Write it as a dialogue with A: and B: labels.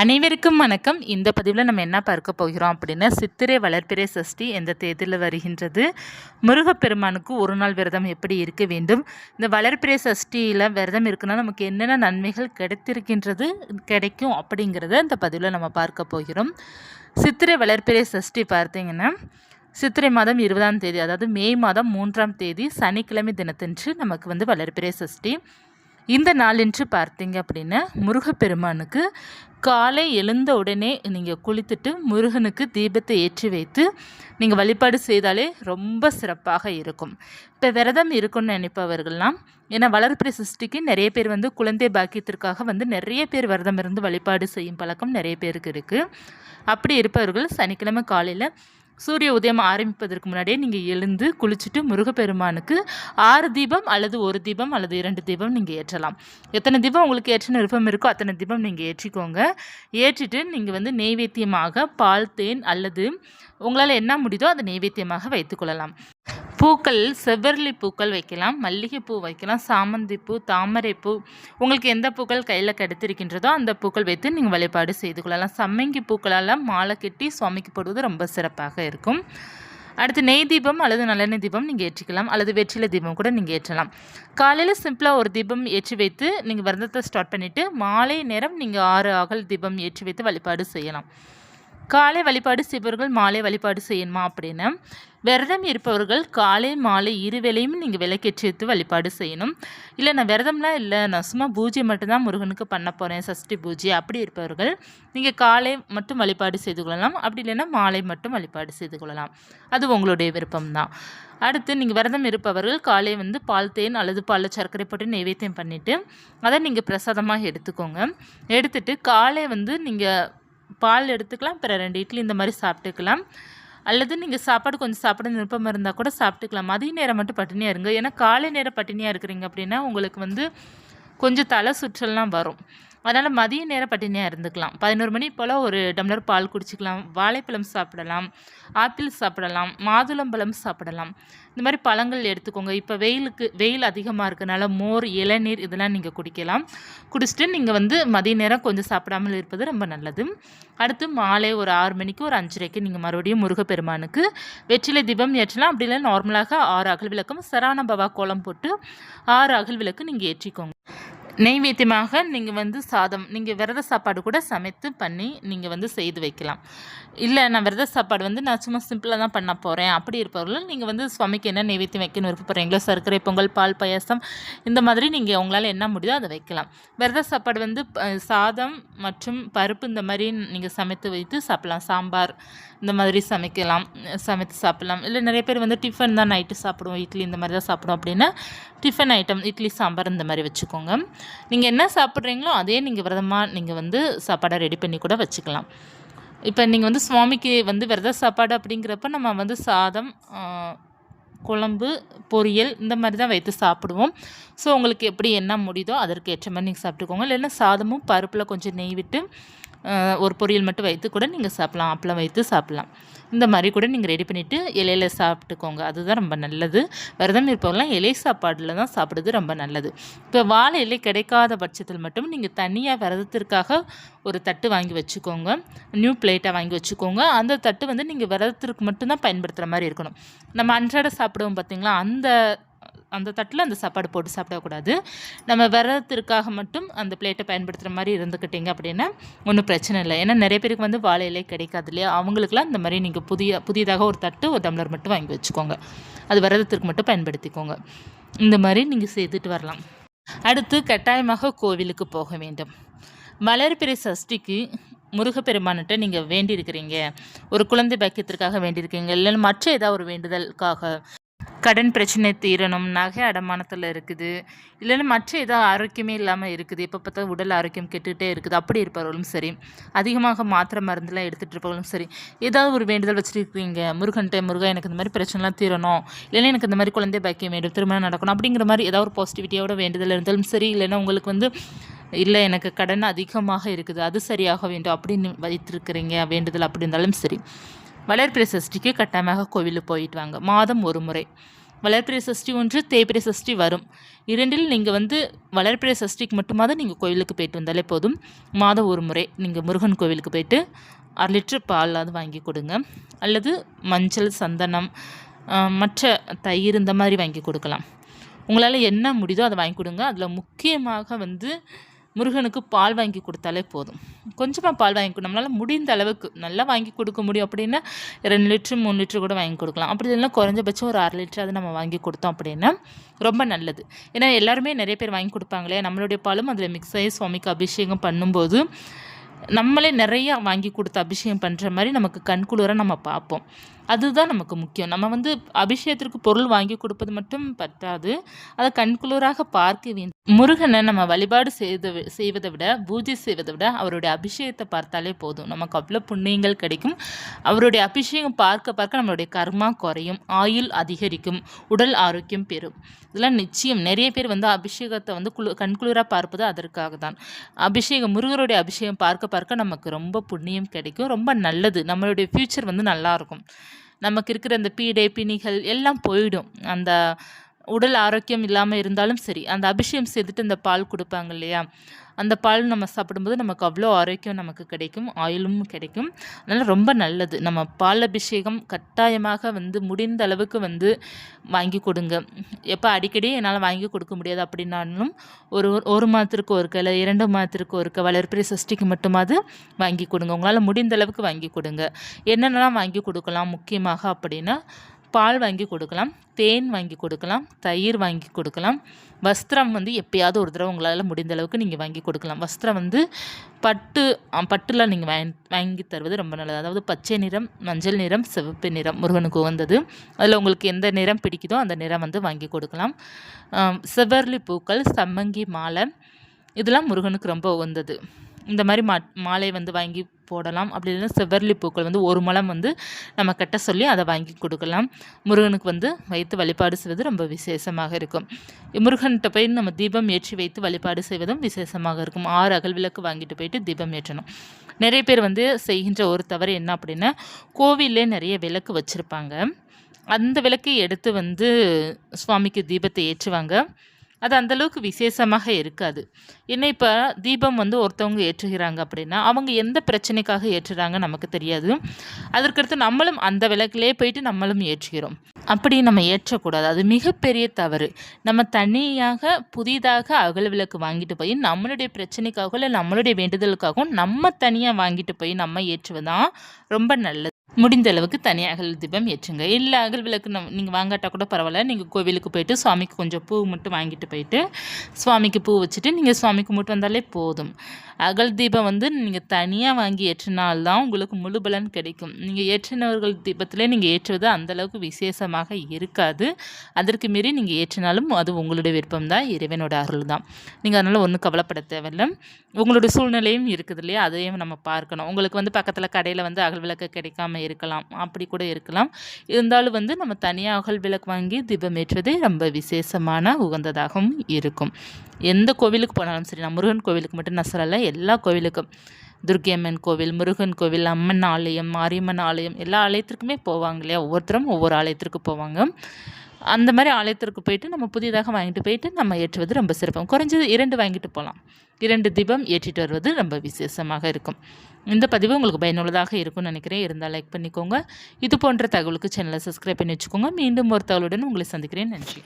A: அனைவருக்கும் வணக்கம். இந்த பதிவில் நம்ம என்ன பார்க்க போகிறோம் அப்படின்னா சித்திரை வளர்ப்பிறை சஷ்டி எந்த தேதியில் வருகின்றது? முருகப்பெருமானுக்கு ஒரு நாள் விரதம் எப்படி இருக்க வேண்டும்? இந்த வளர்ப்பிறை சஷ்டியில் விரதம் இருக்குன்னா நமக்கு என்னென்ன நன்மைகள் கிடைத்திருக்கின்றது கிடைக்கும் அப்படிங்கிறத இந்த பதிவில் நம்ம பார்க்க போகிறோம். சித்திரை வளர்ப்பிறை சஷ்டி பார்த்தீங்கன்னா சித்திரை மாதம் இருபதாம் தேதி அதாவது மே மாதம் மூன்றாம் தேதி சனிக்கிழமை தினத்தன்று நமக்கு வந்து வளர்ப்பிறை சஷ்டி. இந்த நாளென்று பார்த்தீங்க அப்படின்னா முருகப்பெருமானுக்கு காலை எழுந்த உடனே நீங்கள் குளித்துட்டு முருகனுக்கு தீபத்தை ஏற்றி வைத்து நீங்கள் வழிபாடு செய்தாலே ரொம்ப சிறப்பாக இருக்கும். இப்போ விரதம் இருக்கும்னு நினைப்பவர்கள்லாம் ஏன்னா வளர்ப்பிறை சிருஷ்டிக்கு நிறைய பேர் வந்து குழந்தை பாக்கியத்திற்காக வந்து நிறைய பேர் விரதம் இருந்து வழிபாடு செய்யும் பழக்கம் நிறைய பேருக்கு இருக்குது அப்படி இருப்பவர்கள் சனிக்கிழமை காலையில் சூரிய உதயம் ஆரம்பிப்பதற்கு முன்னாடியே நீங்கள் எழுந்து குளிச்சுட்டு முருகப்பெருமானுக்கு ஆறு தீபம் அல்லது ஒரு தீபம் அல்லது இரண்டு தீபம் நீங்கள் ஏற்றலாம். எத்தனை தீபம் உங்களுக்கு ஏற்றின விருப்பம் இருக்கோ அத்தனை தீபம் நீங்கள் ஏற்றிக்கோங்க. ஏற்றிட்டு நீங்கள் வந்து நெய்வேத்தியமாக பால் தேன் அல்லது உங்களால் என்ன முடியுதோ அதை நெய்வேத்தியமாக வைத்துக்கொள்ளலாம் பூக்கள் செவ்வரளி பூக்கள் வைக்கலாம் மல்லிகைப்பூ வைக்கலாம் சாமந்திப்பூ தாமரைப்பூ. உங்களுக்கு எந்த பூக்கள் கையில் கிடைத்திருக்கின்றதோ அந்த பூக்கள் வைத்து நீங்கள் வழிபாடு செய்து கொள்ளலாம். சம்மங்கி பூக்களால் மாலை கட்டி சுவாமிக்கு போடுவது ரொம்ப சிறப்பாக இருக்கும். அடுத்து நெய் தீபம் அல்லது நல்லெண்ணெய் தீபம் நீங்கள் ஏற்றிக்கலாம். அல்லது வெற்றிலை தீபம் கூட நீங்கள் ஏற்றலாம். காலையில் சிம்பிளாக ஒரு தீபம் ஏற்றி வைத்து நீங்கள் விரதத்தை ஸ்டார்ட் பண்ணிவிட்டு மாலை நேரம் நீங்கள் ஆறு அகல் தீபம் ஏற்றி வைத்து வழிபாடு செய்யலாம். காலை வழிபாடு செய்பவர்கள் மாலை வழிபாடு செய்யணுமா அப்படின்னு? விரதம் இருப்பவர்கள் காலை மாலை இருவேளையும் நீங்கள் விளக்கேற்றி வழிபாடு செய்யணும். இல்லை நான் விரதம்லாம் இல்லை. நான் சும்மா பூஜை மட்டும்தான் முருகனுக்கு பண்ண போகிறேன் சஷ்டி பூஜை அப்படி இருப்பவர்கள் நீங்கள் காலை மட்டும் வழிபாடு செய்து கொள்ளலாம். அப்படி இல்லைன்னா மாலை மட்டும் வழிபாடு செய்து கொள்ளலாம். அது உங்களுடைய விருப்பம்தான். அடுத்து நீங்கள் விரதம் இருப்பவர்கள் காலை வந்து பால் தேன் அல்லது பாலில் சர்க்கரை போட்டு நைவேத்தியம் பண்ணிவிட்டு அதை நீங்கள் பிரசாதமாக எடுத்துக்கோங்க. எடுத்துட்டு காலை வந்து நீங்கள் பால் எடுத்துக்கலாம் அப்புறம் ரெண்டு இட்லி இந்த மாதிரி சாப்பிட்டுக்கலாம். அல்லது நீங்கள் சாப்பாடு கொஞ்சம் சாப்பிட விருப்பம் இருந்தால் கூட சாப்பிட்டுக்கலாம். மதிய நேரம் மட்டும் பட்டினியாக இருங்க. ஏன்னா காலை நேரம் பட்டினியாக இருக்கிறீங்க அப்படின்னா உங்களுக்கு வந்து கொஞ்சம் தலை சுற்றல்லாம் வரும். அதனால் மதிய நேரம் பட்டினியாக இருந்துக்கலாம். பதினோரு மணி போல் ஒரு டம்ளர் பால் குடிச்சிக்கலாம். வாழைப்பழம் சாப்பிடலாம். ஆப்பிள் சாப்பிடலாம். மாதுளம்பழம் சாப்பிடலாம். இந்த மாதிரி பழங்கள் எடுத்துக்கோங்க. இப்போ வெயிலுக்கு வெயில் அதிகமாக இருக்கனால மோர் இளநீர் இதெல்லாம் நீங்கள் குடிக்கலாம். குடிச்சிட்டு நீங்கள் வந்து மதிய நேரம் கொஞ்சம் சாப்பிடாமல் இருப்பது ரொம்ப நல்லது. அடுத்து மாலை ஒரு ஆறு மணிக்கு ஒரு அஞ்சரைக்கு நீங்கள் மறுபடியும் முருகப்பெருமானுக்கு வெற்றிலை தீபம் ஏற்றலாம். அப்படி இல்லை நார்மலாக ஆறு அகல் விளக்கும் சரானபவா கோலம் போட்டு ஆறு அகல் விளக்கு நீங்கள் ஏற்றிக்கோங்க. நெய்வேத்தியமாக நீங்கள் வந்து சாதம் நீங்கள் விரத சாப்பாடு கூட சமைத்து பண்ணி நீங்கள் வந்து செய்து வைக்கலாம். இல்லை நான் விரத சாப்பாடு வந்து நான் சும்மா சிம்பிளாக தான் பண்ண போகிறேன் அப்படி இருப்பவர்களும் நீங்கள் வந்து சுவாமிக்கு என்ன நெய்வேத்தியம் வைக்கணும் விருப்பப்படுறீங்களோ சர்க்கரை பொங்கல் பால் பாயாசம் இந்த மாதிரி நீங்கள் உங்களால் என்ன முடியுதோ அதை வைக்கலாம். விரத சாப்பாடு வந்து சாதம் மற்றும் பருப்பு இந்த மாதிரி நீங்கள் சமைத்து வைத்து சாப்பிட்லாம். சாம்பார் இந்த மாதிரி சமைக்கலாம் சமைத்து சாப்பிட்லாம். இல்லை நிறைய பேர் வந்து டிஃபன் தான் நைட்டு சாப்பிடுவோம் இட்லி இந்த மாதிரி தான் சாப்பிடுவோம் அப்படின்னா டிஃபன் ஐட்டம் இட்லி சாம்பார் இந்த மாதிரி வச்சுக்கோங்க. நீங்கள் என்ன சாப்பிட்றீங்களோ அதே நீங்கள் விரதமாக நீங்கள் வந்து சாப்பாடை ரெடி பண்ணி கூட வச்சுக்கலாம். இப்போ நீங்கள் வந்து சுவாமிக்கு வந்து விரத சாப்பாடு அப்படிங்கிறப்ப நம்ம வந்து சாதம் குழம்பு பொரியல் இந்த மாதிரி தான் வைத்து சாப்பிடுவோம். ஸோ உங்களுக்கு எப்படி என்ன முடியுதோ அதற்கு ஏற்ற மாதிரி நீங்கள் சாப்பிட்டுக்கோங்க. இல்லைன்னா சாதமும் பருப்பில் கொஞ்சம் நெய் விட்டு ஒரு பொரியல் மட்டும் வைத்து கூட நீங்கள் சாப்பிட்லாம் அப்பளம் வைத்து சாப்பிட்லாம். இந்த மாதிரி கூட நீங்கள் ரெடி பண்ணிவிட்டு இலையில சாப்பிட்டுக்கோங்க. அதுதான் ரொம்ப நல்லது. விரதம் இருப்பவங்களாம் இலை சாப்பாடில் தான் சாப்பிட்றது ரொம்ப நல்லது. இப்போ வாழை இலை கிடைக்காத பட்சத்தில் மட்டும் நீங்கள் தனியாக விரதத்திற்காக ஒரு தட்டு வாங்கி வச்சுக்கோங்க. நியூ பிளேட்டாக வாங்கி வச்சுக்கோங்க. அந்த தட்டு வந்து நீங்கள் விரதத்திற்கு மட்டும்தான் பயன்படுத்துகிற மாதிரி இருக்கணும். நம்ம அன்றாட சாப்பிடுவோம் பார்த்திங்களா அந்த அந்த தட்டில் அந்த சாப்பாடு போட்டு சாப்பிடக்கூடாது. நம்ம விரதத்திற்காக மட்டும் அந்த பிளேட்டை பயன்படுத்துகிற மாதிரி இருந்துக்கிட்டீங்க அப்படின்னா ஒன்றும் பிரச்சனை இல்லை. ஏன்னா நிறைய பேருக்கு வந்து வாழை இலை கிடைக்காது இல்லையா? அவங்களுக்குலாம் இந்த மாதிரி நீங்கள் புதிய புதியதாக ஒரு தட்டு ஒரு டம்ளர் மட்டும் வாங்கி வச்சுக்கோங்க. அது விரதத்திற்கு மட்டும் பயன்படுத்திக்கோங்க. இந்த மாதிரி நீங்கள் செய்துட்டு வரலாம். அடுத்து கட்டாயமாக கோவிலுக்கு போக வேண்டும். மலர்பிறை சஷ்டிக்கு முருகப்பெருமான்கிட்ட நீங்கள் வேண்டியிருக்கிறீங்க. ஒரு குழந்தை பாக்கியத்திற்காக வேண்டியிருக்கீங்க. இல்லைன்னா மற்ற ஏதாவது ஒரு வேண்டுதலுக்காக கடன் பிரச்சனை தீரணும் நகை அடமானத்தில் இருக்குது. இல்லைன்னா மற்ற ஏதோ ஆரோக்கியமே இல்லாமல் இருக்குது. எப்போ பார்த்தா உடல் ஆரோக்கியம் கெட்டுகிட்டே இருக்குது. அப்படி இருப்பவர்களும் சரி. அதிகமாக மாத்திரை மருந்துலாம் எடுத்துகிட்டு இருப்பவர்களும் சரி. ஏதாவது ஒரு வேண்டுதல் வச்சுருக்கீங்க. முருகன்ட்டே முருகா எனக்கு இந்த மாதிரி பிரச்சனைலாம் தீரணும். இல்லைன்னா எனக்கு இந்த மாதிரி குழந்தை பாக்கியம் வேண்டும். திருமணம் நடக்கணும். அப்படிங்கிற மாதிரி ஏதாவது ஒரு பாசிட்டிவிட்டியோட வேண்டுதல் இருந்தாலும் சரி. இல்லைன்னா உங்களுக்கு வந்து இல்லை எனக்கு கடன் அதிகமாக இருக்குது. அது சரியாக வேண்டும். அப்படின்னு வைத்திருக்கிறீங்க. வேண்டுதல் அப்படி இருந்தாலும் சரி. வளர்ப்பிறை சஷ்டிக்கு கட்டாயமாக கோவிலுக்கு போயிட்டு வாங்க. மாதம் ஒரு முறை. வளர்பிறை சஷ்டி ஒன்று தேய்பிறை சஷ்டி வரும். இரண்டில் நீங்கள் வந்து வளர்பிறை சஷ்டிக்கு மட்டுமாவது நீங்கள் கோவிலுக்கு போயிட்டு வந்தாலே போதும். மாதம் ஒரு முறை நீங்கள் முருகன் கோவிலுக்கு போயிட்டு அரை லிட்டர் பாலாவது வாங்கி கொடுங்க. அல்லது மஞ்சள் சந்தனம் மற்ற தயிர் இந்த மாதிரி வாங்கி கொடுக்கலாம். உங்களால் என்ன முடியுதோ அதை வாங்கி கொடுங்க. அதில் முக்கியமாக வந்து முருகனுக்கு பால் வாங்கி கொடுத்தாலே போதும். கொஞ்சமாக பால் வாங்கி நம்மளால் முடிந்த அளவுக்கு நல்லா வாங்கி கொடுக்க முடியும் அப்படின்னா ரெண்டு லிட்ரு மூணு லிட்ரு கூட வாங்கி கொடுக்கலாம். அப்படி இல்லைன்னா குறைஞ்சபட்சம் ஒரு அரை லிட்டர் அதை நம்ம வாங்கி கொடுத்தோம் அப்படின்னா ரொம்ப நல்லது. ஏன்னா எல்லாருமே நிறைய பேர் வாங்கி கொடுப்பாங்களே. நம்மளுடைய பாலும் அதில் மிக்ஸ் ஆகி சுவாமிக்கு அபிஷேகம் பண்ணும்போது நம்மளே நிறையா வாங்கி கொடுத்து அபிஷேகம் பண்ணுற மாதிரி நமக்கு கண்குளிராக நம்ம பார்ப்போம். அதுதான் நமக்கு முக்கியம். நம்ம வந்து அபிஷேகத்திற்கு பொருள் வாங்கி கொடுப்பது மட்டும் பற்றாது. அதை கண்குளிராக பார்க்க வேண்டும். முருகனை நம்ம வழிபாடு செய்த செய்வதை விட பூஜை செய்வதை விட அவருடைய அபிஷேகத்தை பார்த்தாலே போதும். நமக்கு அவ்வளோ புண்ணியங்கள் கிடைக்கும். அவருடைய அபிஷேகம் பார்க்க பார்க்க நம்மளுடைய கர்மா குறையும். ஆயுள் அதிகரிக்கும். உடல் ஆரோக்கியம் பெறும். இதெல்லாம் நிச்சயம். நிறைய பேர் வந்து அபிஷேகத்தை வந்து குளு கண்குளிராக பார்ப்பது அதற்காக தான். அபிஷேகம் முருகருடைய அபிஷேகம் பார்க்க பார்க்க நமக்கு ரொம்ப புண்ணியம் கிடைக்கும். ரொம்ப நல்லது. நம்மளுடைய ஃப்யூச்சர் வந்து நல்லாயிருக்கும் நமக்கு இருக்கிற அந்த பீடை பிணிகள் எல்லாம் போயிடும். அந்த உடல் ஆரோக்கியம் இல்லாமல் இருந்தாலும் சரி அந்த அபிஷேகம் செய்துட்டு இந்த பால் கொடுப்பாங்க இல்லையா? அந்த பால் நம்ம சாப்பிடும்போது நமக்கு அவ்வளோ ஆரோக்கியம் நமக்கு கிடைக்கும் ஆயிலும் கிடைக்கும். அதனால் ரொம்ப நல்லது. நம்ம பால் அபிஷேகம் கட்டாயமாக வந்து முடிந்த அளவுக்கு வந்து வாங்கி கொடுங்க. எப்போ அடிக்கடி என்னால் வாங்கி கொடுக்க முடியாது அப்படின்னாலும் ஒரு ஒரு மாதத்திற்கு ஒருக்க இல்லை இரண்டு மாதத்திற்கு ஒருக்க வளர்ப்பிறை சஷ்டிக்கு மட்டுமாவது வாங்கி கொடுங்க. உங்களால் முடிந்த அளவுக்கு வாங்கி கொடுங்க. என்னென்னலாம் வாங்கி கொடுக்கலாம் முக்கியமாக அப்படின்னா பால் வாங்கி கொடுக்கலாம் தேன் வாங்கி கொடுக்கலாம் தயிர் வாங்கி கொடுக்கலாம். வஸ்திரம் வந்து எப்பயாவது ஒரு தடவை உங்களால் முடிந்த அளவுக்கு நீங்கள் வாங்கி கொடுக்கலாம். வஸ்திரம் வந்து பட்டு பட்டில் நீங்கள் வாங்கி வாங்கி தருவது ரொம்ப நல்லது. அதாவது பச்சை நிறம் மஞ்சள் நிறம் சிவப்பு நிறம் முருகனுக்கு உகந்தது. அதில் உங்களுக்கு எந்த நிறம் பிடிக்குதோ அந்த நிறம் வந்து வாங்கி கொடுக்கலாம். செவர்லி பூக்கள் சம்மங்கி மாலை இதெல்லாம் முருகனுக்கு ரொம்ப உகந்தது. இந்த மாதிரி மா மாலை வந்து வாங்கி போடலாம். அப்படி இல்லைன்னா செவ்வரளி பூக்கள் வந்து ஒரு மலம் வந்து நம்ம கட்ட சொல்லி அதை வாங்கி கொடுக்கலாம். முருகனுக்கு வந்து வைத்து வழிபாடு செய்வது ரொம்ப விசேஷமாக இருக்கும். முருகன்கிட்ட போய் நம்ம தீபம் ஏற்றி வைத்து வழிபாடு செய்வதும் விசேஷமாக இருக்கும். ஆறு அகல் விளக்கு வாங்கிட்டு போயிட்டு தீபம் ஏற்றணும். நிறைய பேர் வந்து செய்கின்ற ஒரு தவறு என்ன அப்படின்னா கோவிலே நிறைய விளக்கு வச்சுருப்பாங்க. அந்த விளக்கை எடுத்து வந்து சுவாமிக்கு தீபத்தை ஏற்றுவாங்க. அது அந்தளவுக்கு விசேஷமாக இருக்காது. என்ன இப்போ தீபம் வந்து ஒருத்தவங்க ஏற்றுகிறாங்க அப்படின்னா அவங்க எந்த பிரச்சனைக்காக ஏற்றுறாங்க நமக்கு தெரியாது. அதற்கடுத்து நம்மளும் அந்த விளக்கிலே போயிட்டு நம்மளும் ஏற்றுகிறோம். அப்படி நம்ம ஏற்றக்கூடாது. அது மிகப்பெரிய தவறு. நம்ம தனியாக புதிதாக அகல் விளக்கு வாங்கிட்டு போய் நம்மளுடைய பிரச்சனைக்காகவும் இல்லை நம்மளுடைய வேண்டுதலுக்காகவும் நம்ம தனியாக வாங்கிட்டு போய் நம்ம ஏற்றுவதான் ரொம்ப நல்லது. முடிந்த அளவுக்கு தனி அகல் தீபம் ஏற்றுங்க. இல்லை அகல் விளக்கு நம் நீங்கள் வாங்காட்டால் கூட பரவாயில்ல. நீங்கள் கோவிலுக்கு போயிட்டு சுவாமிக்கு கொஞ்சம் பூ மட்டும் வாங்கிட்டு போயிட்டு சுவாமிக்கு பூ வச்சுட்டு நீங்கள் சுவாமிக்கு மட்டும் வந்தாலே போதும். அகல் தீபம் வந்து நீங்கள் தனியாக வாங்கி ஏற்றினால்தான் உங்களுக்கு முழு பலன் கிடைக்கும். நீங்கள் ஏற்றினவர்கள் தீபத்திலே நீங்கள் ஏற்றுவது அந்தளவுக்கு விசேஷமாக இருக்காது. அதற்கு மீறி நீங்கள் ஏற்றினாலும் அது உங்களுடைய விருப்பம் தான் இறைவனோட அருள் தான் நீங்கள் அதனால் ஒன்றும் கவலைப்பட தேவையில்லை. உங்களுடைய சூழ்நிலையும் இருக்குது இல்லையா? அதையும் நம்ம பார்க்கணும். உங்களுக்கு வந்து பக்கத்தில் கடையில் வந்து அகல் விளக்கு கிடைக்காம இருக்கலாம். அப்படி கூட இருக்கலாம். இருந்தாலும் வந்து நம்ம தனியாக அகல் விளக்கு வாங்கி தீபம் ஏற்றுவதே ரொம்ப விசேஷமான உகந்ததாகவும் இருக்கும். எந்த கோவிலுக்கு போனாலும் சரி நான் முருகன் கோவிலுக்கு மட்டும் நான் சொல்லலை எல்லா கோவிலுக்கும். துர்க்கியம்மன் கோவில் முருகன் கோவில் அம்மன் ஆலயம் மாரியம்மன் ஆலயம் எல்லா ஆலயத்திற்குமே போவாங்க இல்லையா? ஒவ்வொருத்தரும் ஒவ்வொரு ஆலயத்திற்கு போவாங்க. அந்த மாதிரி ஆலயத்திற்கு போயிட்டு நம்ம புதிதாக வாங்கிட்டு போயிட்டு நம்ம ஏற்றுவது ரொம்ப சிறப்பம் குறைஞ்சது இரண்டு வாங்கிட்டு போகலாம் இரண்டு தீபம் ஏற்றிட்டு வருவது ரொம்ப விசேஷமாக இருக்கும். இந்த பதிவு உங்களுக்கு பயனுள்ளதாக இருக்கும்னு நினைக்கிறேன். இருந்தால் லைக் பண்ணிக்கோங்க. இது போன்ற தகவலுக்கு சேனலை சப்ஸ்கிரைப் பண்ணி வச்சுக்கோங்க. மீண்டும் ஒரு தகவலுடன் உங்களை சந்திக்கிறேன். நன்றி.